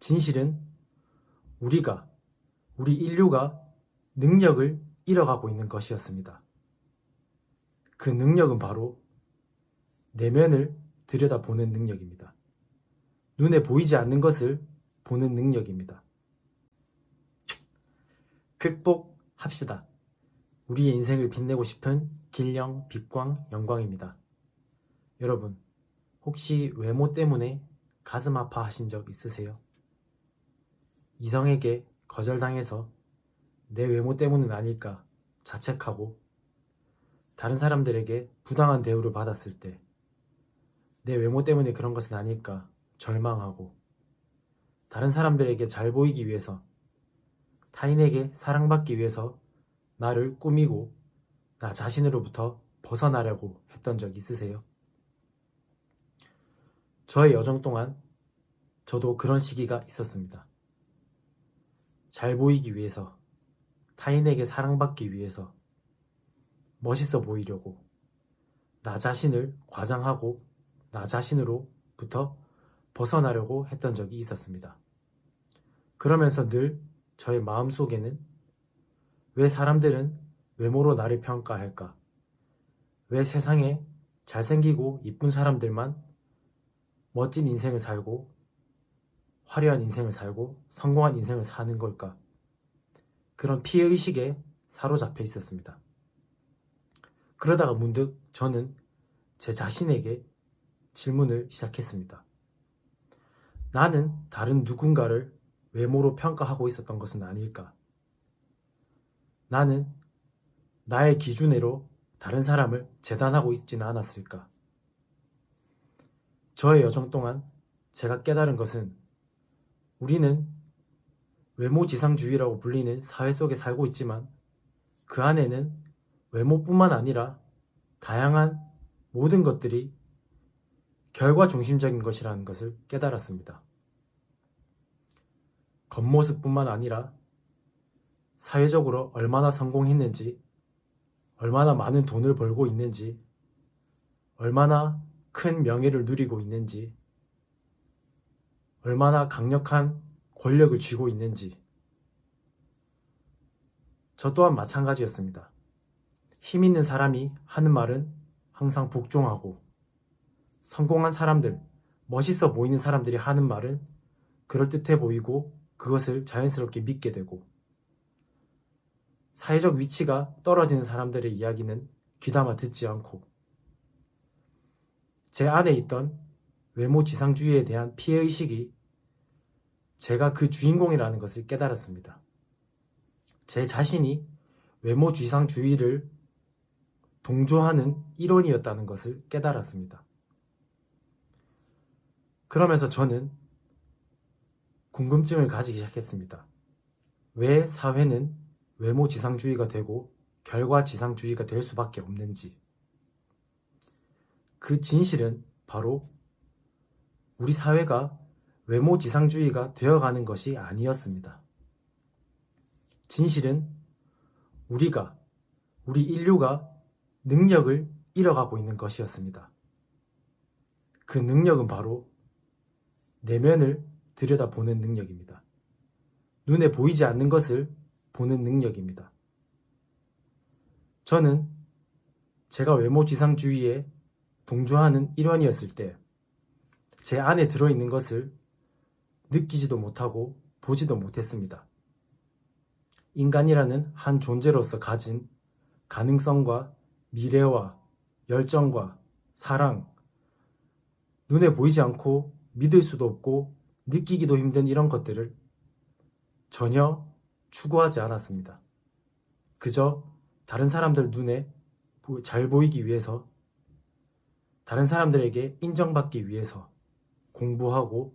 진실은 우리가, 우리 인류가 능력을 잃어가고 있는 것이었습니다. 그 능력은 바로 내면을 들여다보는 능력입니다. 눈에 보이지 않는 것을 보는 능력입니다. 극복합시다. 우리의 인생을 빛내고 싶은 길령, 빛광, 영광입니다. 여러분, 혹시 외모 때문에 가슴 아파하신 적 있으세요? 이성에게 거절당해서 내 외모 때문은 아닐까 자책하고 다른 사람들에게 부당한 대우를 받았을 때 내 외모 때문에 그런 것은 아닐까 절망하고 다른 사람들에게 잘 보이기 위해서 타인에게 사랑받기 위해서 나를 꾸미고 나 자신으로부터 벗어나려고 했던 적 있으세요? 저의 여정 동안 저도 그런 시기가 있었습니다. 잘 보이기 위해서, 타인에게 사랑받기 위해서, 멋있어 보이려고, 나 자신을 과장하고 나 자신으로부터 벗어나려고 했던 적이 있었습니다. 그러면서 늘 저의 마음 속에는 왜 사람들은 외모로 나를 평가할까? 왜 세상에 잘생기고 이쁜 사람들만 멋진 인생을 살고 화려한 인생을 살고 성공한 인생을 사는 걸까? 그런 피해의식에 사로잡혀 있었습니다. 그러다가 문득 저는 제 자신에게 질문을 시작했습니다. 나는 다른 누군가를 외모로 평가하고 있었던 것은 아닐까? 나는 나의 기준으로 다른 사람을 재단하고 있지는 않았을까? 저의 여정 동안 제가 깨달은 것은 우리는 외모 지상주의라고 불리는 사회 속에 살고 있지만 그 안에는 외모뿐만 아니라 다양한 모든 것들이 결과 중심적인 것이라는 것을 깨달았습니다. 겉모습뿐만 아니라 사회적으로 얼마나 성공했는지, 얼마나 많은 돈을 벌고 있는지, 얼마나 큰 명예를 누리고 있는지, 얼마나 강력한 권력을 쥐고 있는지, 저 또한 마찬가지였습니다. 힘 있는 사람이 하는 말은 항상 복종하고, 성공한 사람들, 멋있어 보이는 사람들이 하는 말은 그럴듯해 보이고 그것을 자연스럽게 믿게 되고 사회적 위치가 떨어지는 사람들의 이야기는 귀담아 듣지 않고 제 안에 있던 외모 지상주의에 대한 피해의식이 제가 그 주인공이라는 것을 깨달았습니다. 제 자신이 외모 지상주의를 동조하는 일원이었다는 것을 깨달았습니다. 그러면서 저는 궁금증을 가지기 시작했습니다. 왜 사회는 외모 지상주의가 되고 결과 지상주의가 될 수밖에 없는지. 그 진실은 바로 우리 사회가 외모 지상주의가 되어가는 것이 아니었습니다. 진실은 우리가, 우리 인류가 능력을 잃어가고 있는 것이었습니다. 그 능력은 바로 내면을 들여다보는 능력입니다. 눈에 보이지 않는 것을 보는 능력입니다. 저는 제가 외모 지상주의에 동조하는 일원이었을 때 제 안에 들어있는 것을 느끼지도 못하고 보지도 못했습니다. 인간이라는 한 존재로서 가진 가능성과 미래와 열정과 사랑, 눈에 보이지 않고 믿을 수도 없고 느끼기도 힘든 이런 것들을 전혀 추구하지 않았습니다. 그저 다른 사람들 눈에 잘 보이기 위해서 다른 사람들에게 인정받기 위해서 공부하고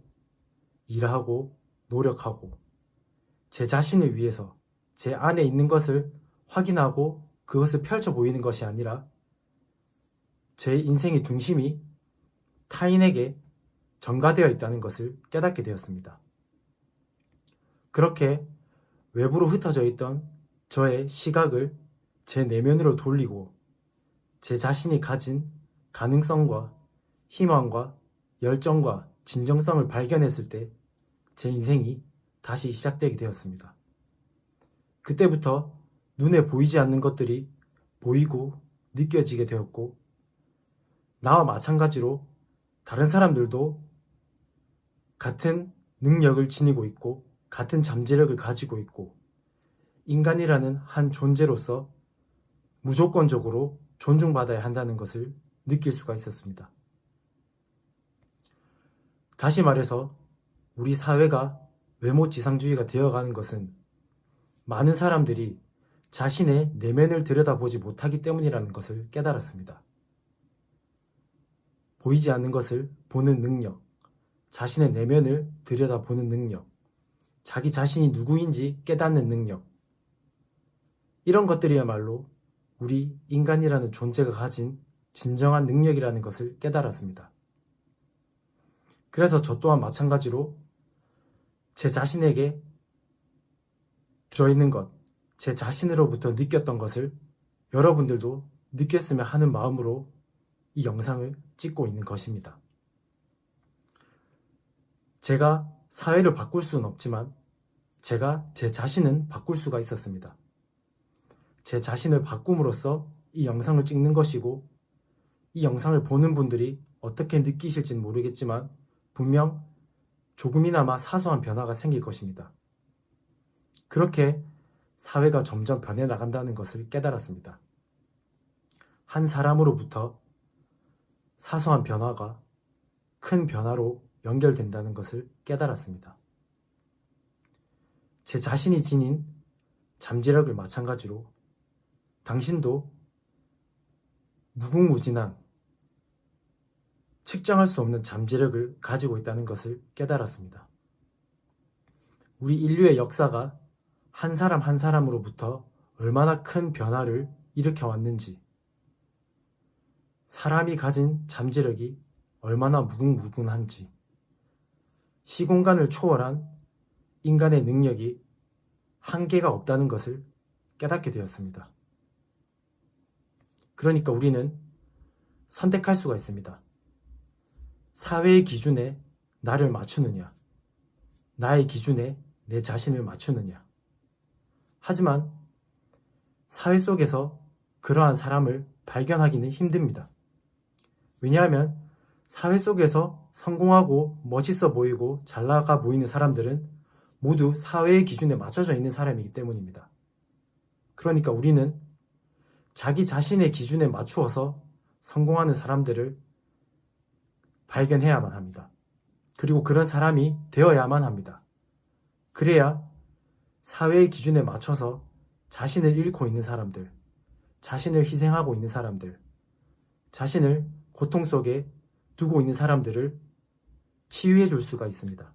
일하고 노력하고 제 자신을 위해서 제 안에 있는 것을 확인하고 그것을 펼쳐 보이는 것이 아니라 제 인생의 중심이 타인에게 전가되어 있다는 것을 깨닫게 되었습니다. 그렇게 외부로 흩어져 있던 저의 시각을 제 내면으로 돌리고 제 자신이 가진 가능성과 희망과 열정과 진정성을 발견했을 때 제 인생이 다시 시작되게 되었습니다. 그때부터 눈에 보이지 않는 것들이 보이고 느껴지게 되었고, 나와 마찬가지로 다른 사람들도 같은 능력을 지니고 있고, 같은 잠재력을 가지고 있고, 인간이라는 한 존재로서 무조건적으로 존중받아야 한다는 것을 느낄 수가 있었습니다. 다시 말해서 우리 사회가 외모 지상주의가 되어가는 것은 많은 사람들이 자신의 내면을 들여다보지 못하기 때문이라는 것을 깨달았습니다. 보이지 않는 것을 보는 능력, 자신의 내면을 들여다보는 능력, 자기 자신이 누구인지 깨닫는 능력, 이런 것들이야말로 우리 인간이라는 존재가 가진 진정한 능력이라는 것을 깨달았습니다. 그래서 저 또한 마찬가지로 제 자신에게 들어있는 것, 제 자신으로부터 느꼈던 것을 여러분들도 느꼈으면 하는 마음으로 이 영상을 찍고 있는 것입니다. 제가 사회를 바꿀 수는 없지만 제가 제 자신은 바꿀 수가 있었습니다. 제 자신을 바꿈으로써 이 영상을 찍는 것이고 이 영상을 보는 분들이 어떻게 느끼실지는 모르겠지만 분명 조금이나마 사소한 변화가 생길 것입니다. 그렇게 사회가 점점 변해 나간다는 것을 깨달았습니다. 한 사람으로부터 사소한 변화가 큰 변화로 연결된다는 것을 깨달았습니다. 제 자신이 지닌 잠재력을 마찬가지로 당신도 무궁무진한 측정할 수 없는 잠재력을 가지고 있다는 것을 깨달았습니다. 우리 인류의 역사가 한 사람 한 사람으로부터 얼마나 큰 변화를 일으켜 왔는지, 사람이 가진 잠재력이 얼마나 무궁무진한지, 시공간을 초월한 인간의 능력이 한계가 없다는 것을 깨닫게 되었습니다. 그러니까 우리는 선택할 수가 있습니다. 사회의 기준에 나를 맞추느냐, 나의 기준에 내 자신을 맞추느냐. 하지만 사회 속에서 그러한 사람을 발견하기는 힘듭니다. 왜냐하면 사회 속에서 성공하고 멋있어 보이고 잘 나가 보이는 사람들은 모두 사회의 기준에 맞춰져 있는 사람이기 때문입니다. 그러니까 우리는 자기 자신의 기준에 맞추어서 성공하는 사람들을 발견해야만 합니다. 그리고 그런 사람이 되어야만 합니다. 그래야 사회의 기준에 맞춰서 자신을 잃고 있는 사람들, 자신을 희생하고 있는 사람들, 자신을 고통 속에 두고 있는 사람들을 치유해 줄 수가 있습니다.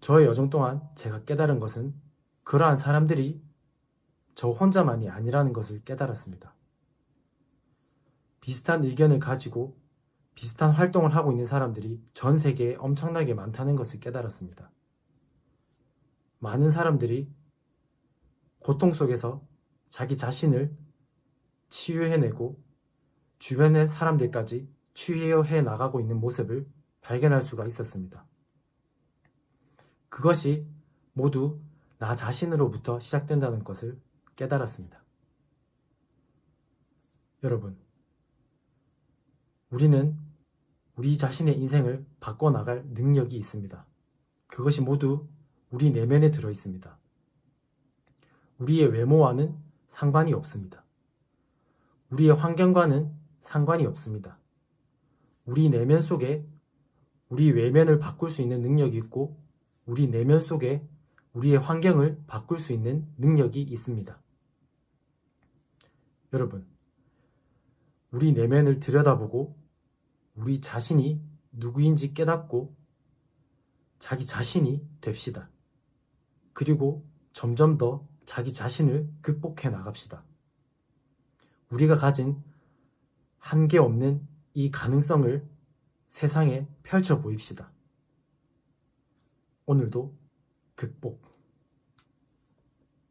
저의 여정 동안 제가 깨달은 것은 그러한 사람들이 저 혼자만이 아니라는 것을 깨달았습니다. 비슷한 의견을 가지고 비슷한 활동을 하고 있는 사람들이 전 세계에 엄청나게 많다는 것을 깨달았습니다. 많은 사람들이 고통 속에서 자기 자신을 치유해내고 주변의 사람들까지 치유해 나가고 있는 모습을 발견할 수가 있었습니다. 그것이 모두 나 자신으로부터 시작된다는 것을 깨달았습니다. 여러분, 우리는 우리 자신의 인생을 바꿔나갈 능력이 있습니다. 그것이 모두 우리 내면에 들어 있습니다. 우리의 외모와는 상관이 없습니다. 우리의 환경과는 상관이 없습니다. 우리 내면 속에 우리 외면을 바꿀 수 있는 능력이 있고 우리 내면 속에 우리의 환경을 바꿀 수 있는 능력이 있습니다. 여러분, 우리 내면을 들여다보고 우리 자신이 누구인지 깨닫고 자기 자신이 됩시다. 그리고 점점 더 자기 자신을 극복해 나갑시다. 우리가 가진 한계 없는 이 가능성을 세상에 펼쳐 보입시다. 오늘도 극복.